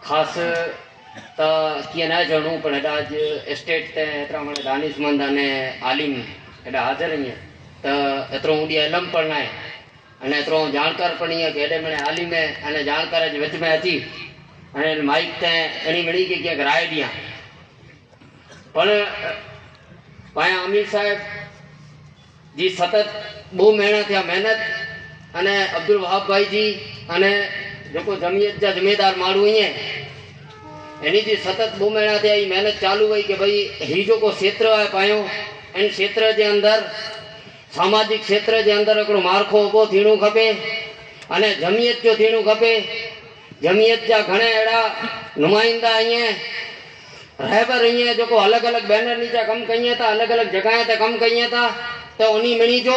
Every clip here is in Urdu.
خاص تو چڑھوں پر اسٹیٹ دانش مند این عالم ایڈا ہاضر رہی ہیں۔ تو ایتروں ہوں المپڑ نا ہے این ایو جانکارپیے کہ علیم این جانکار وج میں اچھی مائک تیڑھی کہ کی گراہ ڈیے پرائیں امیر صاحب جی ستت بو مہنت ہے محنت انے ابد الباب بھائی جی اانے دیکھو جمیت جا جمدار مارو ہیے ان کی ستت دو مہینہ تھی محنت چالو ہوئی کہ بھائی یہتر ہے پاؤں انتر کے اندر ساماج کھیتر کے اندر مارک ابو تھوے انت جومت جا گھنے اڑا نمائندہ یہ بھر یہ الگ الگ بینر جا کم کئیے تھا الگ الگ جگہ تم کئیے تھا تو ان منی جو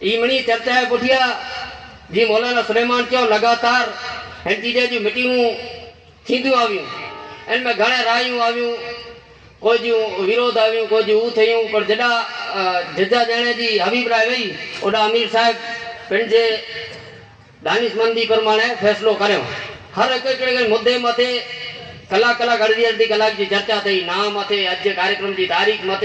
یہ منی چرچا پولانا سرحمان چات میٹ ان میں گھر رائ آئیں کوئی جی کوئی تھوڑی ججا دین کی حبی پرائر صاحب پہ دانش مندی پرمانے فیصلوں کردے مت کلادی چرچا متے کاریہ تاریخ مت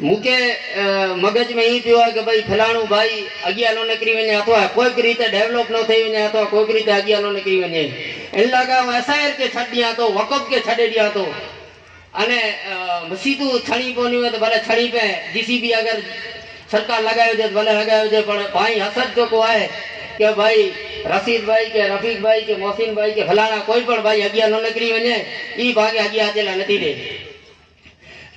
مغج میں یہ ہوئی فلانو بھائی اگیا لو نکری وتوا کوئی بھی ریت ڈیولپ نہ کوئی بھی ریت اگیا ان لگا وہ ایس آئی آر چھو وقف کے چھو این مسیت چھڑی پوندی ہو تو چھ پائیں جی سی بی اگر سرکار لگایا ہوتے لگا ہو جائے بھائی حساب چھو ہے کہ بھائی رشید بھائی کے رفیق بھائی کے محسن بھائی کے فلانا کوئی پڑھ بھائی اگیا نکری وجے یہ بھائی اگیا نتی دے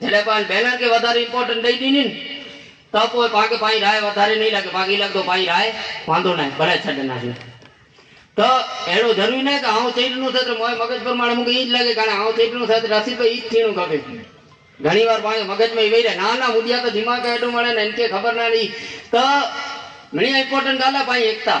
એટલે પણ બેનર કે વધારે ઇમ્પોર્ટન્ટ દઈ દીધી ને, તો કોઈ પાકે પાઈ રાય વધારે નહીં લાગે પાકી લાગતો પાઈ રાય વાંધો ના ભલે છડ નાખી તો એનું જરૂરી નહીં કે આવું ચેટલું છે તો મોય મગજ પ્રમાણે મૂકે એ જ લાગે, કારણ આવું ચેટલું છે તો એ જ થીણું ખપે ઘણી વાર પાણી મગજમાં વહી રહે ના ના મુડિયા તો દિમાગ એટલું મળે ને એનકે ખબર ના રહી. તો ઘણી ઇમ્પોર્ટન્ટ ગાલા ભાઈ એકતા.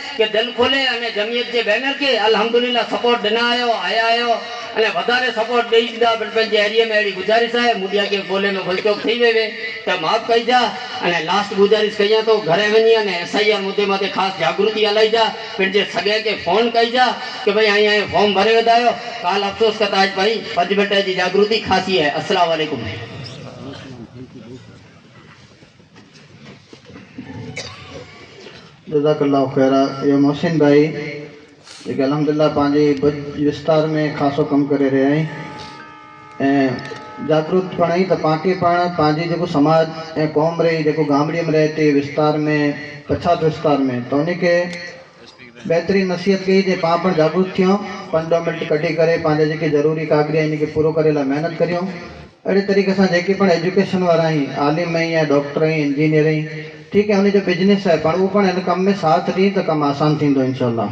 دل کھولے جمیت کے بینر کے الحمد للہ سپورٹ دن آیا آیا آیا سپورٹ دے چا ایریے میں میڈیا کے بولے میں معاف کئی جا لاسٹ گزارش کئی تو گھر ایس آئی آردیں خاص جاگرتی ہلائی جا کے سگے کے فون کئی جا کہ بھائی فارم بھرے بدایا کال افسوس کرتا پچ منٹ کی جاگرتی خاصی ہے السلام علیکم جزاک اللہ خیرہ یہ محسن بھائی الحمد الحمدللہ پانجی وستار میں خاصو کم کر رہی ہوں جاگروت پڑھ، پانجی پڑی سماج قوم رہی گامڑے میں رہتی وسطار میں، پچھات وستار میں۔ تو ان کے بہترین نصیحت جی کی پا پڑ جاگرک كیوں پند منٹ كرانے ضروری کاغری ہے كاغری کے پورو کرے پورے محنت كیوں اڑی طریقے سے ایجوکیشن والا عالم آئی یا ڈاکٹر انجینئر ٹھیک ہے انجو بزنس ہے پڑھ وہ پڑھنے کم میں ساتھ دیں تو کم آسان تین ان شاء اللہ